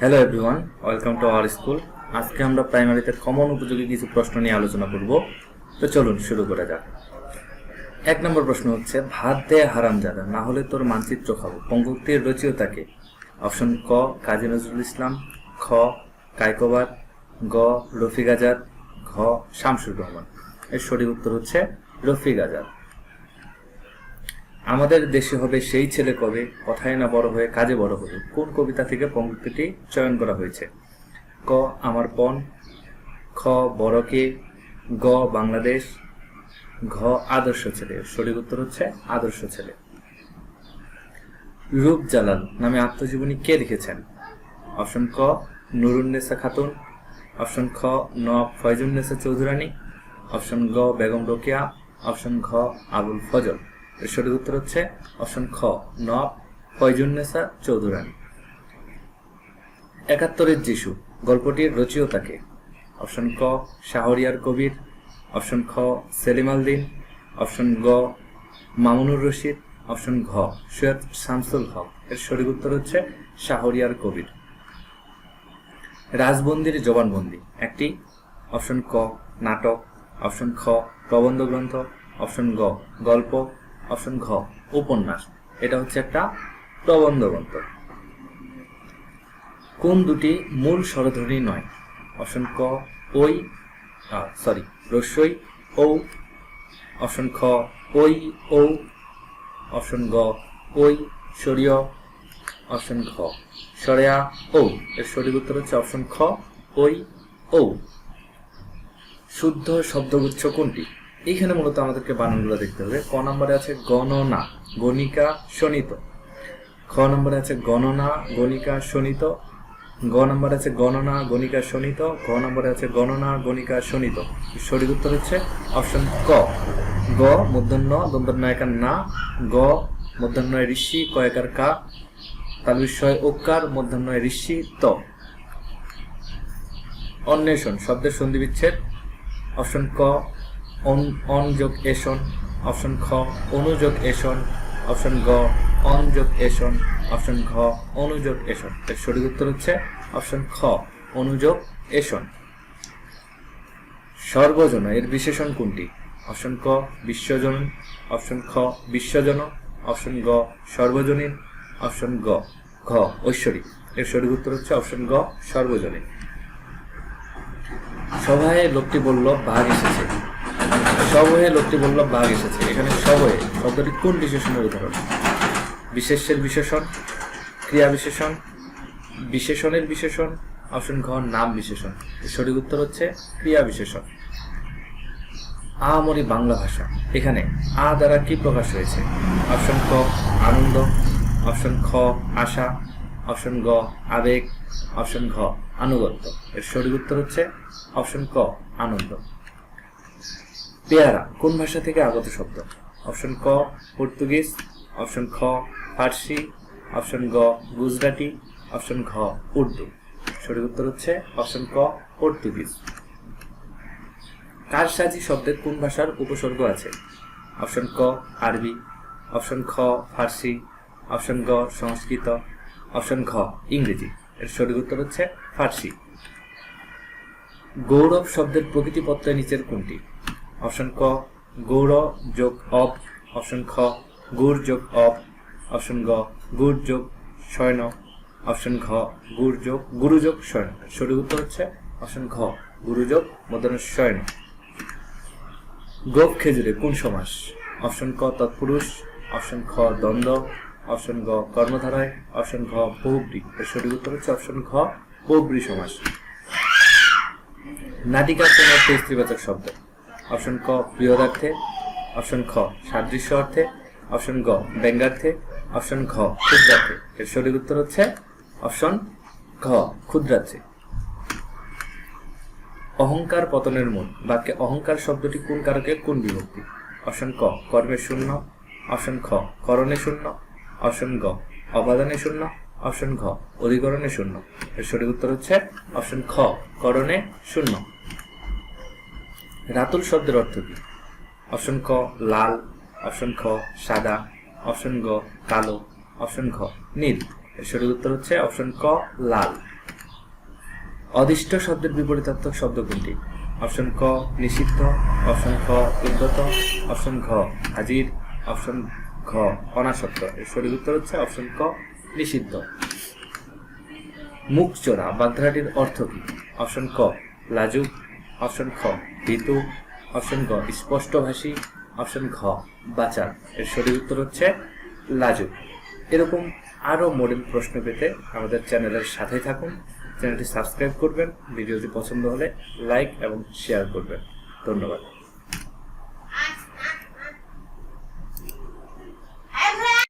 Hello everyone welcome to our school আজকে আমরা প্রাইমারিতে কমন উপযোগী কিছু প্রশ্ন নিয়ে আলোচনা করব। তো চলুন শুরু করা যাক। এক নম্বর প্রশ্ন হচ্ছে, ভাত দেয়া হারাম যারা না হলে তোর মানচিত্র খাব। পঙ্গুক্তির রচিয়তাকে অপশন ক, কাজী নজরুল ইসলাম, খ কায়কোবার গ, রফিক আজাদ, ঘ, শামসুর রহমান। এর সঠিক উত্তর হচ্ছে রফিক আজাদ। আমাদের দেশে হবে সেই ছেলে কবে? কথায় না বড় হয়ে কাজে বড় হবে। কোন কবিতা থেকে পঙ্ক্তিটি চয়ন করা হয়েছে? ক, আমার পণ। খ, বড়কে। গ, বাংলাদেশ। ঘ, আদর্শ ছেলে। সঠিক উত্তর হচ্ছে আদর্শ ছেলে। রূপ জালাল নামে আত্মজীবনী কে লিখেছেন? অপশন ক নুরুন্নেসা খাতুন। অপশন খ নব ফয়জুন্নেসা চৌধুরানী। অপশন গ, বেগম রোকেয়া। অপশন ঘ, আবুল ফজল। এর সঠিক উত্তর হচ্ছে অপশন খ, নব ফয়জুন্নেসা চৌধুরানী। একাত্তরের যিশু, গল্পটির রচিয়তাকে। অপশন ক, শাহরিয়ার কবির। অপশন খ, সেলিম আল দিন। অপশন গ, মামুনুর রশিদ। অপশন ঘ, সৈয়দ শামসুল হক। এর সঠিক উত্তর হচ্ছে শাহরিয়ার কবির। রাজবন্দির জবানবন্দি, একটি। অপশন ক, নাটক। অপশন খ, প্রবন্ধ গ্রন্থ। অপশন গ, গল্প। অপশন ঘ, উপন্যাস। এটা হচ্ছে একটা প্রবন্ধ গ্রন্থ। কোন দুটি মূল স্বরধ্বনি নয়? অপশন ক ওই সরি রস্যই ও অপশন খ ওই ও অপশন গ ওই সরিয় অপশন ঘ সরেয়া ও এর সঠিক উত্তর হচ্ছে অপশন খ ওই ও শুদ্ধ শব্দগুচ্ছ কোনটি? এইখানে মূলত আমাদেরকে বানানগুলো দেখতে হবে। ক নম্বরে আছে গণনা, গণিকা শোনিত খ নম্বরে আছে গণনা, গণিকা শোনিত গ নম্বরে আছে গণনা, গণিকা শোনিত ঘ নম্বরে আছে গণনা, গণিকা শোনিত সঠিক উত্তর হচ্ছে অপশন ক। গ মূর্ধন্য দন্তন্নয়কার না। গ মূর্ধন্যয় ঋষি, কয়কার কা। তালবিস্ময় ওকার মূর্ধন্যয় ঋষি, ত। অন্বেষণ, শব্দের সন্ধি বিচ্ছেদ অপশন ক অন যোগ এসন, অপশন খ অনুযোগ এসন, অপশন গ, অন যোগ এসন, অপশন ঘ অনুযোগ এসন। এর সঠিক উত্তর হচ্ছে অপশন খ অনুযোগ এসন। সর্বজন, এর বিশেষণ কোনটি? অপশন ক, বিশ্বজন, অপশন খ, বিশ্বজন, অপশন গ, সর্বজনীন, অপশন গ, ঘ ঐশ্বরী এর সঠিক উত্তর হচ্ছে অপশন গ, সর্বজনীন। সভায় লোকটি বলল বাঘ এসেছে। সবয়ে লোকটি বলল, বাঘ এসেছে। এখানে সবয়ে শব্দটি কোন বিশেষণের উদাহরণ? বিশেষের বিশেষণ, ক্রিয়া বিশেষণ, বিশেষণের বিশেষণ, অপশন ঘ, নাম বিশেষণ। সঠিক উত্তর হচ্ছে ক্রিয়া বিশেষণ। আমরি বাংলা ভাষা। এখানে আ দ্বারা কি প্রকাশ হয়েছে? অপশন ক, আনন্দ। অপশন খ, আশা। অপশন গ, আবেগ। অপশন ঘ, আনুগত্য। এর সঠিক উত্তর হচ্ছে অপশন ক, আনন্দ। পেয়ারা, কোন ভাষা থেকে আগত শব্দ? অপশন ক, পর্তুগিজ, অপশন খ, ফার্সি, অপশন গ, গুজরাটি, অপশন ঘ, উর্দু। সঠিক উত্তর হচ্ছে অপশন ক, পর্তুগিজ। কারসাজি শব্দের কোন ভাষার উপসর্গ আছে? অপশন ক, আরবি, অপশন খ, ফার্সি, অপশন গ, সংস্কৃত, অপশন ঘ, ইংরেজি। এর সঠিক উত্তর হচ্ছে ফার্সি। গৌরব শব্দের প্রকৃতি নিচের কোনটি? অপশন ক গৌর যোগ অপ, অপশন খ, গুড় যোগ অপ, অপশন গ, গুড় যোগ শয়ন অপশন ঘ গুরু যোগ শয়ন সঠিক উত্তর হচ্ছে অপশন ঘ গুরু যোগ মদন শয়ন গোপ খেজুরে কোন সমাস? অপশন ক, তৎপুরুষ, অপশন খ, দ্বন্দ্ব, অপশন গ, কর্মধারায়, অপশন ঘ বহুব্রী এর সঠিক উত্তর হচ্ছে অপশন ঘ বহুব্রী সমাস। নাটিকা কোন স্ত্রীবাচক শব্দ। অপশন ক, প্রিয়দার্থে। অপশন খ, সাদৃশ্য অর্থে। অপশন গ, ব্যঙ্গার্থে। অপশন ঘ, ক্ষুদ্রার্থে। এর সঠিক উত্তর হচ্ছে অপশন ঘ, ক্ষুদ্রার্থে। অহংকার পতনের মূল। বাক্যে অহংকার শব্দটি কোন কারকে কোন বিভক্তি? অপশন ক কর্মের শূন্য। অপশন খ, করণে শূন্য। অপশন গ, অবাদানে শূন্য। অপশন ঘ, অধিকরণে শূন্য। এর সঠিক উত্তর হচ্ছে অপশন খ, করণে শূন্য। রাতুল শব্দের অর্থ কি? অপশন ক, লাল, অপশন খ, সাদা, অপশন গ, কালো, অপশন ঘ, নীল। এর সঠিক উত্তর হচ্ছে অপশন ক, লাল। অদিষ্ট শব্দের বিপরীতার্থক শব্দ কোনটি? অপশন ক, নিষিদ্ধ, অপশন খ উদ্যত অপশন ঘ, হাজির, অপশন ঘ, অনাসক্ত। এর সঠিক উত্তর হচ্ছে অপশন ক, নিষিদ্ধ। মুখ চোরা, বাগধারাটির অর্থ কি? অপশন ক, লাজুক অপশন খ। ঋতু অপশন গ, স্পষ্টভাষী। অপশন ঘ বাচার এর সঠিক উত্তর হচ্ছে লাজুক। এরকম আরও মডেল প্রশ্ন পেতে আমাদের চ্যানেলের সাথে থাকুন। চ্যানেলটি সাবস্ক্রাইব করবেন। ভিডিওটি পছন্দ হলে লাইক এবং শেয়ার করবেন। ধন্যবাদ।